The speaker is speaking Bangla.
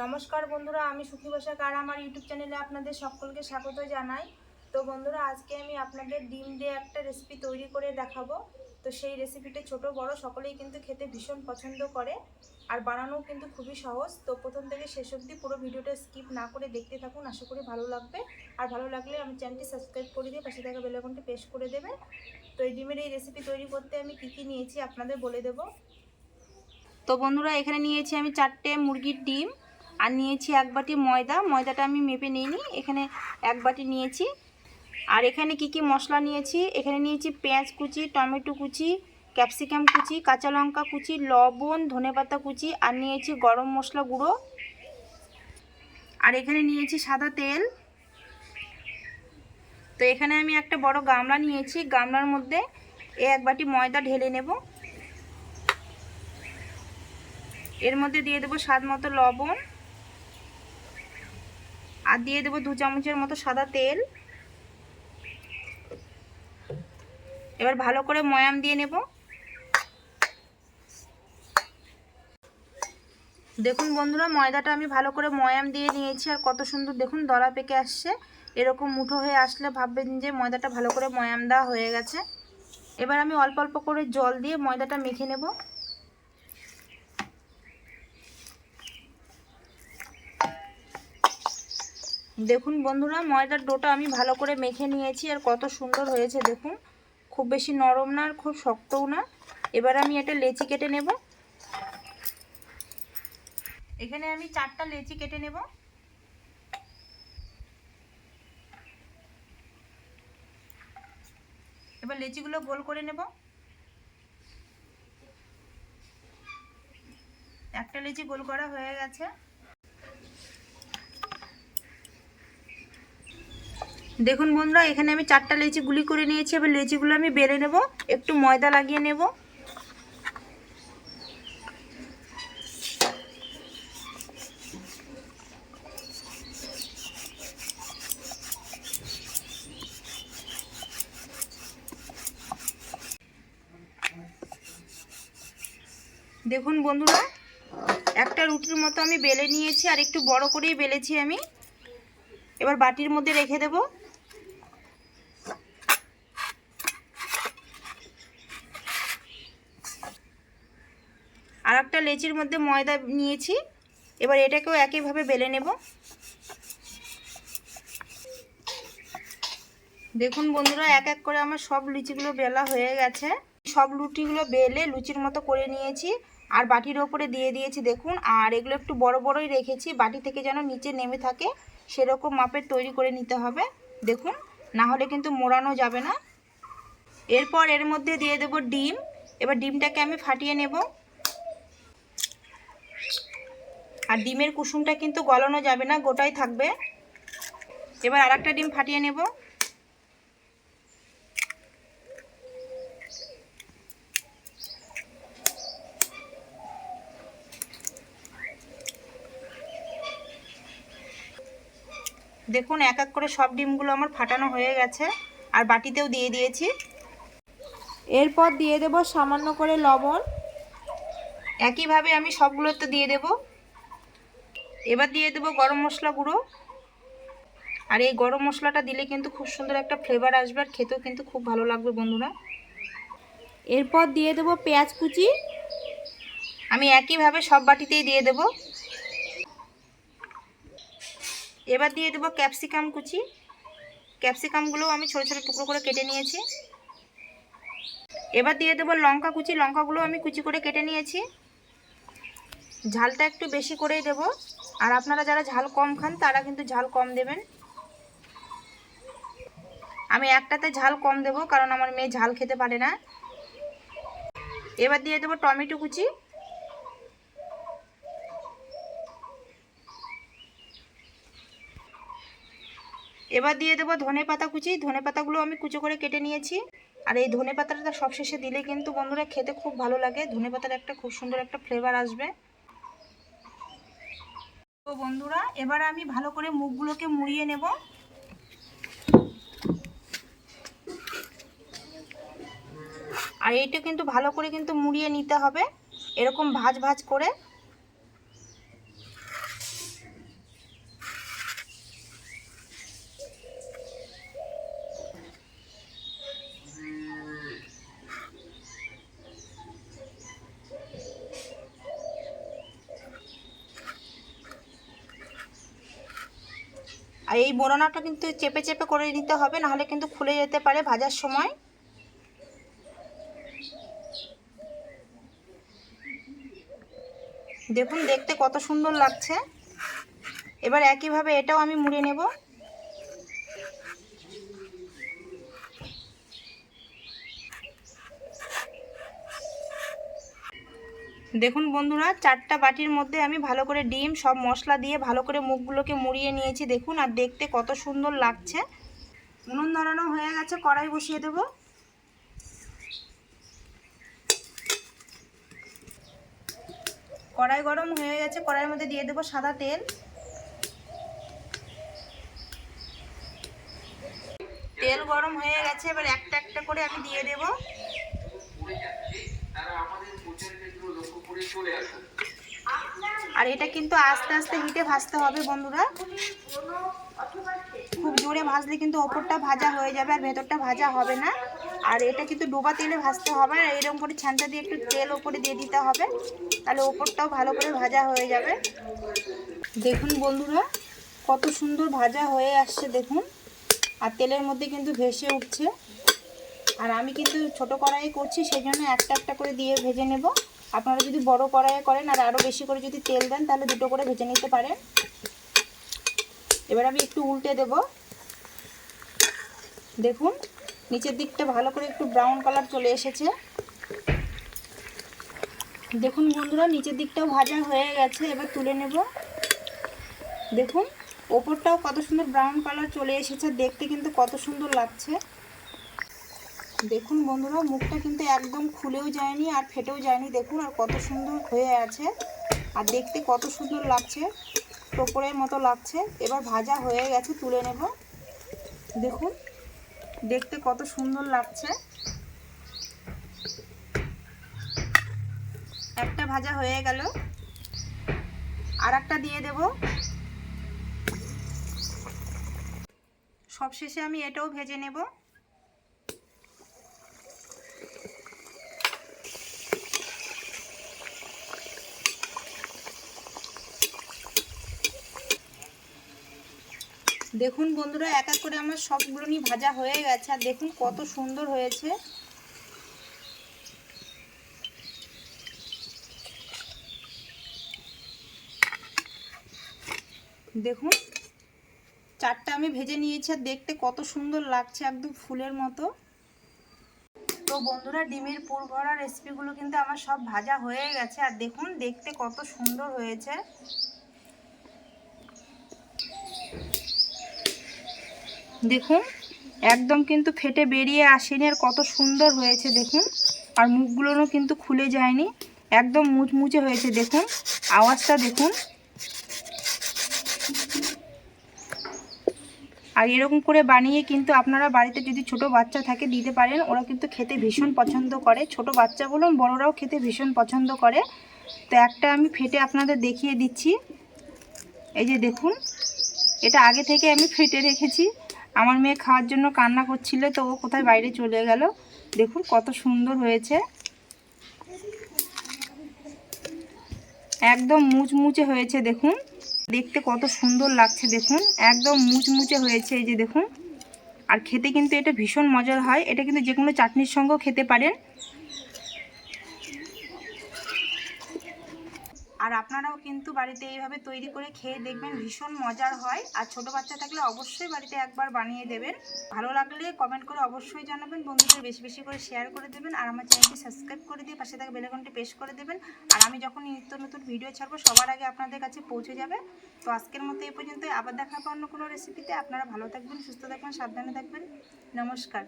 নমস্কার বন্ধুরা, আমি সুখী বসাক আর আমার ইউটিউব চ্যানেলে আপনাদের সকলকে স্বাগত জানাই। তো বন্ধুরা, আজকে আমি আপনাদের ডিম দিয়ে একটা রেসিপি তৈরি করে দেখাবো। তো সেই রেসিপিটা ছোট, বড়, সকলেই কিন্তু খেতে ভীষণ পছন্দ করে আর বানানো কিন্তু খুবই সহজ। তো প্রথম থেকে শেষ অবধি পুরো ভিডিওটা স্কিপ না করে দেখতে থাকুন, আশা করি ভালো লাগবে। আর ভালো লাগলে আমি চ্যানেলটি সাবস্ক্রাইব করে দিয়ে পাশে থাকা বেলাকনটি প্রেস করে দেবে। তো এই ডিমের এই রেসিপি তৈরি করতে আমি কী কী নিয়েছি আপনাদের বলে দেবো। তো বন্ধুরা, এখানে নিয়েছি আমি চারটে মুরগির ডিম। আর নিয়েছি এক বাটি ময়দা। ময়দাটা আমি মেপে নিইনি, এখানে এক বাটি নিয়েছি। আর এখানে কি কি মশলা নিয়েছি? এখানে নিয়েছি পেঁয়াজ কুচি, টমেটো কুচি, ক্যাপসিকাম কুচি, কাঁচা লঙ্কা কুচি, লবণ ধনেপাতা কুচি, আর নিয়েছি গরম মশলা গুঁড়ো। আর এখানে নিয়েছি সাদা তেল। তো এখানে আমি একটা বড় গামলা নিয়েছি। গামলার মধ্যে এ এক বাটি ময়দা ঢেলে নেব। এর মধ্যে দিয়ে দেবো স্বাদ মতো লবণ। আর দিয়ে দেবো দু চামচের মতো সাদা তেল। এবার ভালো করে ময়াম দিয়ে নেব। দেখুন বন্ধুরা, ময়দাটা আমি ভালো করে ময়াম দিয়ে নিয়েছি, আর কত সুন্দর দেখুন দলা পেকে আসছে। এরকম মুঠো হয়ে আসলে ভাববেন যে ময়দাটা ভালো করে ময়াম দেওয়া হয়ে গেছে। এবার আমি অল্প অল্প করে জল দিয়ে ময়দাটা মেখে নেব। দেখুন বন্ধুরা, ময়দার ডোটা আমি ভালো করে মেখে নিয়েছি আর কত সুন্দর হয়েছে দেখুন। খুব বেশি নরম না আর খুব শক্তও না। এবার আমি এটা লেচি কেটে নেব। এখানে আমি চারটা লেচি কেটে নেব। এবার লেচিগুলো গোল করে নেব। একটা লেচি গোল করা হয়ে গেছে। দেখুন বন্ধুরা, এখানে আমি চারটা লেচি গুলি করে নিয়েছি। এবার লেচিগুলো আমি বেলে নেব, একটু ময়দা লাগিয়ে নেব। দেখুন বন্ধুরা, একটা রুটির মতো আমি বেলে নিয়েছি, আর একটু বড় করেই বেলেছি আমি। এবার বাটির মধ্যে রেখে দেব। আর একটা লেচির মধ্যে ময়দা নিয়েছি। এবার এটাকেও একইভাবে বেলে নেব। দেখুন বন্ধুরা, এক এক করে আমার সব লুচিগুলো বেলা হয়ে গেছে। সব লুচিগুলো বেলে লুচির মতো করে নিয়েছি আর বাটির ওপরে দিয়ে দিয়েছি, দেখুন। আর এগুলো একটু বড় বড়ই রেখেছি, বাটি থেকে যেন নিচে নেমে থাকে, সেরকম মাপের তৈরি করে নিতে হবে, দেখুন। না হলে কিন্তু মোড়ানো যাবে না। এরপর এর মধ্যে দিয়ে দেব ডিম। এবার ডিমটাকে আমি ফাটিয়ে নেব। আর ডিমের কুসুমটা কিন্তু গলানো যাবে না, গোটাই থাকবে। এবার আর ডিম ফাটিয়ে নেব। দেখুন, এক এক করে সব ডিমগুলো আমার ফাটানো হয়ে গেছে, আর বাটিতেও দিয়ে দিয়েছি। এরপর দিয়ে দেব সামান্য করে লবণ। একইভাবে আমি সবগুলোতে দিয়ে দেব। এবার দিয়ে দেব গরম মশলা গুঁড়ো। আর এই গরম মশলাটা দিলে কিন্তু খুব সুন্দর একটা ফ্লেভার আসবে আর খেতেও কিন্তু খুব ভালো লাগবে বন্ধুরা। এরপর দিয়ে দেব পেঁয়াজ কুচি। আমি একইভাবে সব বাটিতেই দিয়ে দেবো। এবার দিয়ে দেবো ক্যাপসিকাম কুচি। ক্যাপসিকামগুলো আমি ছোটো ছোটো টুকরো করে কেটে নিয়েছি। এবার দিয়ে দেবো লঙ্কা কুচি। লঙ্কাগুলো আমি কুচি করে কেটে নিয়েছি। ঝালটা একটু বেশি করেই দেব। আর আপনারা যারা ঝাল কম খান, তারা কিন্তু ঝাল কম দেবেন। আমি একটাতে ঝাল কম দেব, কারণ আমার মেয়ে ঝাল খেতে পারে না। এবার দিয়ে দেবো টমেটো কুচি। এবার দিয়ে দেবো ধনে পাতা কুচি। ধনে পাতাগুলো আমি কুচো করে কেটে নিয়েছি। আর এই ধনে পাতাটা সবশেষে দিলে কিন্তু বন্ধুরা খেতে খুব ভালো লাগে। ধনে পাতার একটা খুব সুন্দর একটা ফ্লেভার আসবে। তো বন্ধুরা, এবার আমি ভালো করে মুখগুলোকে মুড়িয়ে নেব। আর এইটা কিন্তু ভালো করে কিন্তু মুড়িয়ে নিতে হবে, এরকম ভাজ ভাজ করে। আর এই মোড়নাটা কিন্তু চেপে চেপে করে নিতে হবে, নাহলে কিন্তু খুলে যেতে পারে ভাজার সময়। দেখুন, দেখতে কত সুন্দর লাগছে। এবার একইভাবে এটাও আমি মুড়ে নেব। দেখুন বন্ধুরা, চারটা বাটির মধ্যে আমি ভালো করে ডিম, সব মশলা দিয়ে ভালো করে মুখগুলোকে মুড়িয়ে নিয়েছি, দেখুন, আর দেখতে কত সুন্দর লাগছে। উনুন ধরানো হয়ে গেছে, কড়াই বসিয়ে দেব। কড়াই গরম হয়ে গেছে, কড়াইয়ের মধ্যে দিয়ে দেবো সাদা তেল। তেল গরম হয়ে গেছে, এবার একটা একটা করে আমি দিয়ে দেবো। আর এটা কিন্তু আস্তে আস্তে হিটে ভাজতে হবে বন্ধুরা। খুব জোরে ভাজলে কিন্তু ওপরটা ভাজা হয়ে যাবে আর ভেতরটা ভাজা হবে না। আর এটা কিন্তু ডোবা তেলে ভাজতে হবে আর এরকম করে ছানটা দিয়ে একটু তেল ওপরে দিয়ে দিতে হবে। তাহলে ওপরটাও ভালো করে ভাজা হয়ে যাবে। দেখুন বন্ধুরা, কত সুন্দর ভাজা হয়ে আসছে দেখুন। আর তেলের মধ্যে কিন্তু ভেসে উঠছে। আর আমি কিন্তু ছোট কড়াইয়ে করছি সেই জন্য একটা একটা করে দিয়ে ভেজে নেব। আপনারা যদি বড় কড়াইয়ে করেন আর আরও বেশি করে যদি তেল দেন, তাহলে দুটো করে ভেজে নিতে পারেন। এবার আমি একটু উল্টে দেব। দেখুন, নিচের দিকটা ভালো করে একটু ব্রাউন কালার চলে এসেছে। দেখুন বন্ধুরা, নিচের দিকটাও ভাজা হয়ে গেছে, এবার তুলে নেব। দেখুন, ওপরটাও কত সুন্দর ব্রাউন কালার চলে এসেছে, দেখতে কিন্তু কত সুন্দর লাগছে। দেখুন বন্ধুরা, মুখটা কিন্তু একদম খুলেও যায়নি আর ফেটেও যায়নি। দেখুন আর কত সুন্দর হয়ে আছে আর দেখতে কত সুন্দর লাগছে টোপরের মতো লাগছে। এবার ভাজা হয়ে গেছে, তুলে নেব। দেখুন, দেখতে কত সুন্দর লাগছে। একটা ভাজা হয়ে গেল। আর একটা দিয়ে দেব। সবশেষে আমি এটাও ভেজে নেব। দেখুন বন্ধুরা, এক এক করে আমার সবগুলো নিয়ে ভাজা হয়ে গেছে, আর দেখুন কত সুন্দর হয়েছে। দেখুন, চারটা আমি ভেজে নিয়েছি, আর দেখতে কত সুন্দর লাগছে একদম ফুলের মতো। তো বন্ধুরা, ডিমের পুর ভরা রেসিপিগুলো কিন্তু আমার সব ভাজা হয়ে গেছে, আর দেখুন, দেখতে কত সুন্দর হয়েছে। দেখুন, একদম কিন্তু ফেটে বেরিয়ে আসেনি, আর কত সুন্দর হয়েছে দেখুন। আর মুখগুলোও কিন্তু খুলে যায়নি, একদম মুচমুচে হয়েছে দেখুন, আওয়াজটা দেখুন। আর এরকম করে বানিয়ে কিন্তু আপনারা বাড়িতে যদি ছোট বাচ্চা থাকে দিতে পারেন, ওরা কিন্তু খেতে ভীষণ পছন্দ করে। ছোট বাচ্চা বলুন, বড়রাও খেতে ভীষণ পছন্দ করে। তো একটা আমি ফেটে আপনাদের দেখিয়ে দিচ্ছি। এই যে দেখুন, এটা আগে থেকে আমি ফেটে রেখেছি। আমার মেয়ে খাওয়ার জন্য কান্না করছিল, তো ও কোথায় বাইরে চলে গেল? দেখুন কত সুন্দর হয়েছে। একদম মুচমুচে হয়েছে, দেখুন। দেখতে কত সুন্দর লাগছে, দেখুন। একদম মুচমুচে হয়েছে এই যে, দেখুন। আর খেতে কিন্তু এটা ভীষণ মজার হয়। এটা কিন্তু যে কোনো চাটনির সঙ্গেও খেতে পারেন। আর আপনারাও কিন্তু বাড়িতে এইভাবে তৈরি করে খেয়ে দেখবেন, ভীষণ মজার হয়। আর ছোট বাচ্চা থাকলে অবশ্যই বাড়িতে একবার বানিয়ে দেবেন। ভালো লাগলে কমেন্ট করে অবশ্যই জানাবেন, বন্ধুদের বেশি বেশি করে শেয়ার করে দেবেন আর আমার চ্যানেলটি সাবস্ক্রাইব করে দিয়ে পাশে থাকা বেলাকনটি প্রেস করে দেবেন। আর আমি যখন নিত্য নতুন ভিডিও ছাড়বো, সবার আগে আপনাদের কাছে পৌঁছে যাবে। তো আজকের মতো এই পর্যন্ত আবার দেখা হবে অন্য কোনো রেসিপিতে আপনারা ভালো থাকবেন, সুস্থ থাকবেন, সাবধানে থাকবেন। নমস্কার।